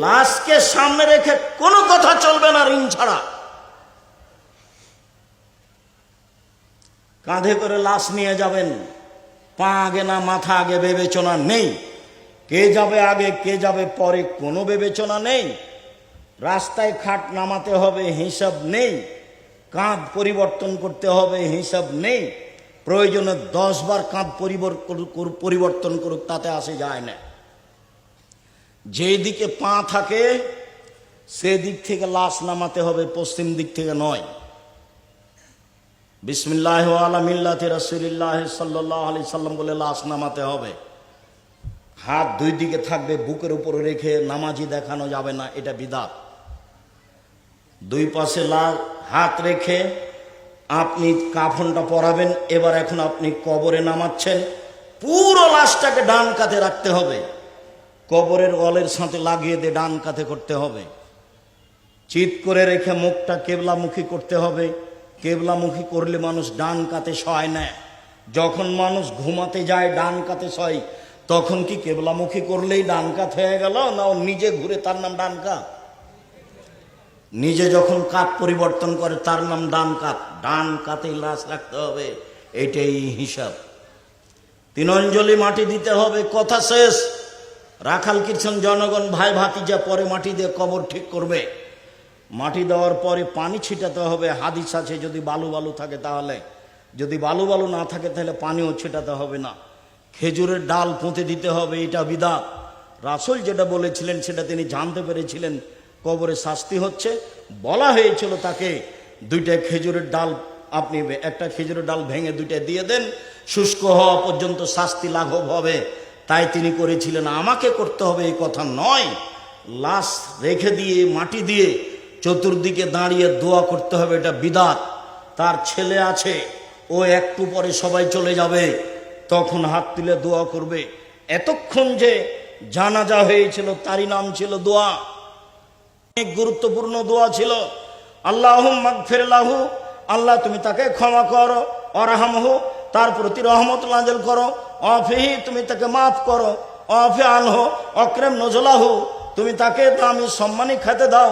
লাশকে সামনে রেখে কোনো কথা চলবে না ঋণ ছাড়া। কাঁধে করে লাশ নিয়ে যাবেন। পা আগে না, মাথা আগে বিবেচনা নেই। কে যাবে আগে, কে যাবে পরে কোনো বিবেচনা নেই। রাস্তায় খাট নামাতে হবে, হিসাব নেই। কাঁধ পরিবর্তন করতে হবে, হিসাব নেই। প্রয়োজনে দশ বার কাঁধ পরিবর- পরিবর্তন করুক, তাতে আসে যায় না। যেই দিকে পা থাকে সেদিক থেকে লাশ নামাতে হবে, পশ্চিম দিক থেকে নয়। বিসমিল্লাহ আলমিল্লাহ রসুলিল্লাহ সাল্লাহ আলি সাল্লাম বলে লাশ নামাতে হবে। হাত দুই দিকে থাকবে, বুকের উপরে রেখে নামাজি দেখানো যাবে না, এটা বিদাত। দুই পাশে লাল হাত রেখে আপনি কাফনটা পরাবেন, এবার এখন আপনি কবরে নামাচ্ছেন, পুরো লাশটাকে ডান কাতে রাখতে হবে। কবরের অলের সাথে লাগিয়ে দিয়ে ডান কাতে করতে হবে। চিত করে রেখে মুখটা কেবলামুখী করতে হবে। কেবলামুখী করলে মানুষ ডান কাতে সয় নেয় যখন মানুষ ঘুমাতে যায় ডান কাতে সয়, তখন কি কেবলামুখী করলেই ডান কাত হয়ে গেল না ও নিজে ঘুরে তার নাম ডান কাত নিজে যখন কাত পরিবর্তন করে তার নাম ডান কাত ডান কাতেই লাশ রাখতে হবে, এটাই হিসাব। তিন অঞ্জলি মাটি দিতে হবে, কথা শেষ। রাখাল কৃষ্ণ জনগণ, ভাই ভাতিজা পরে মাটি দিয়ে কবর ঠিক করবে। মাটি দেওয়ার পরে পানি ছিটাতে হবে, হাদিস আছে, যদি বালু বালু থাকে তাহলে। যদি বালু বালু না থাকে তাহলে পানিও ছিটাতে হবে না। খেজুরের ডাল পুঁতে দিতে হবে, এটা বিদাত রাসুল যেটা বলেছিলেন, সেটা তিনি জানতে পেরেছিলেন। কবরে শাস্তি হচ্ছে, বলা হয়েছিল তাকে, দুইটা খেজুরের ডাল আপনি, একটা খেজুরের ডাল ভেঙে দুইটা দিয়ে দেন, শুষ্ক হওয়া পর্যন্ত শাস্তি লাঘব হবে। তাই তিনি করেছিলেন, আমাকে করতে হবে এই কথা নয়। লাশ রেখে দিয়ে, মাটি দিয়ে চতুর্দিকে দাঁড়িয়ে দোয়া করতে হবে, এটা বিদাত। তার ছেলে আছে, ও একটু পরে সবাই চলে যাবে, তখন হাত তুলে দোয়া করবে। এতক্ষণ যে জানাজা হয়েছিল, তারই নাম ছিল দোয়া। অনেক গুরুত্বপূর্ণ দোয়া ছিল। আল্লাহ মাগফিরালাহু আল্লাহ তুমি তাকে ক্ষমা করো, অরহামহু, তার প্রতি রহমত নাজেল করো। অফিহি তুমি তাকে মাফ করো। অফে আনহো, অক্রেম নজলাহু, তুমি তাকে দামি সম্মানী খেতে দাও।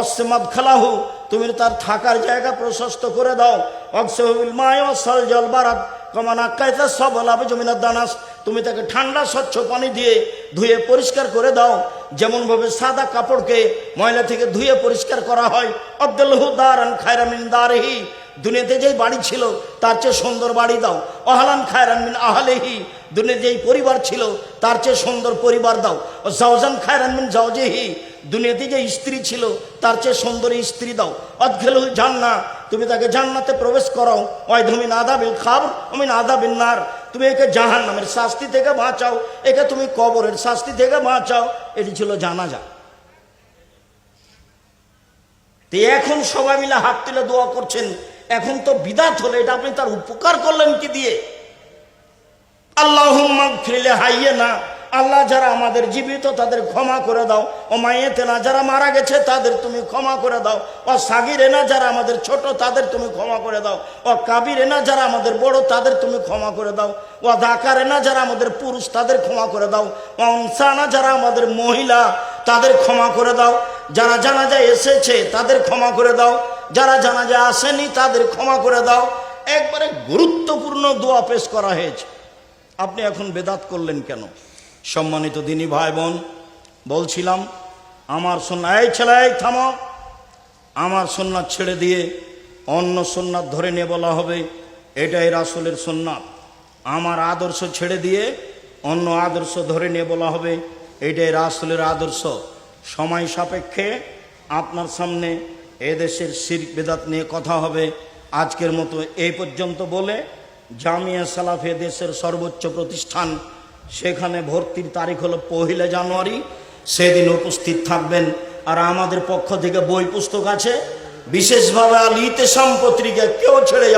অসমাদ খালাহু তুমি তার থাকার জায়গা প্রশস্ত করে দাও। অক্সবিল মায় অসল জল বারাত কমান আকাইতে সব লাভে জমিনার দানাস। তুমি তাকে ঠান্ডা, স্বচ্ছ পানি দিয়ে ধুয়ে পরিষ্কার করে দাও। যেমনভাবে সাদা কাপড়কে ময়লা থেকে ধুয়ে পরিষ্কার করা হয়। আব্দুল্লাহ দারান খায়রামিন দারহি দুনিয়াতে যেই বাড়ি ছিল, তার চেয়ে সুন্দর বাড়ি দাও। অহালান খায়রান মিন আহলেহি, দুনিয়াতে যেই পরিবার ছিল, তার চেয়ে সুন্দর পরিবার দাও। ও জাওজান খায়রান মিন জাওজেহি, দুনিয়াতে যে স্ত্রী ছিল, তার চেয়ে সুন্দর স্ত্রী দাও। অদখেলুল জান্না তুমি তাকে জান্নাতে প্রবেশ করাও। ওই ধুমি আদাবিল খাব আমি আদাবিন নার। তুমি একে জাহান নামের শাস্তি থেকে বাঁচাও। একে তুমি কবরের শাস্তি থেকে বাঁচাও। এটি ছিল জানাজা। তো এখন সবাই মিলে হাত তুলে দোয়া করছেন। এখন তো বিদাত হলে, এটা আপনি তার উপকার করলেন কি দিয়ে? আল্লাহ ফিরলে হাইয়ে না। আল্লাহ যারা আমাদের জীবিত, তাদের ক্ষমা করে দাও। ও মাইয়েতে না, যারা মারা গেছে, তাদের তুমি ক্ষমা করে দাও। ও সাগিরে না, যারা আমাদের ছোট, তাদের তুমি ক্ষমা করে দাও। ও কাবিরে না, যারা আমাদের বড়, তাদের তুমি ক্ষমা করে দাও। ও দাকারে না, যারা আমাদের পুরুষ, তাদের ক্ষমা করে দাও। ও অংসানা যারা আমাদের মহিলা, তাদের ক্ষমা করে দাও। যারা জানাজা এসেছে, তাদের ক্ষমা করে দাও। যারা জানাজা আসেনি তাদের ক্ষমা করে দাও। একবারে গুরুত্বপূর্ণ দোয়া পেশ করা হয়েছে। আপনি এখন বেদাত করলেন কেন? সম্মানিত দিনী ভাই বোন বলছিলাম, আমার সন্না এই ছেলে থামো। আমার সন্ন্যাত ছেড়ে দিয়ে অন্য সন্ন্যাত ধরে নিয়ে বলা হবে, এটাই রাসুলের সন্ন্যাত আমার আদর্শ ছেড়ে দিয়ে অন্য আদর্শ ধরে নিয়ে বলা হবে, এটাই রাসুলের আদর্শ। সময় সাপেক্ষে আপনার সামনে এদেশের শির বেদাত নিয়ে কথা হবে। আজকের মতো এই পর্যন্ত বলে জামিয়া সালাফে দেশের সর্বোচ্চ প্রতিষ্ঠান, সেখানে ভর্তির তারিখ হলো পহিলা জানুয়ারি। সেদিন উপস্থিত থাকবেন। আর আমাদের পক্ষ থেকে বই পুস্তক আছে, বিশেষভাবে আল ইতেসাম কেউ ছেড়ে যাবে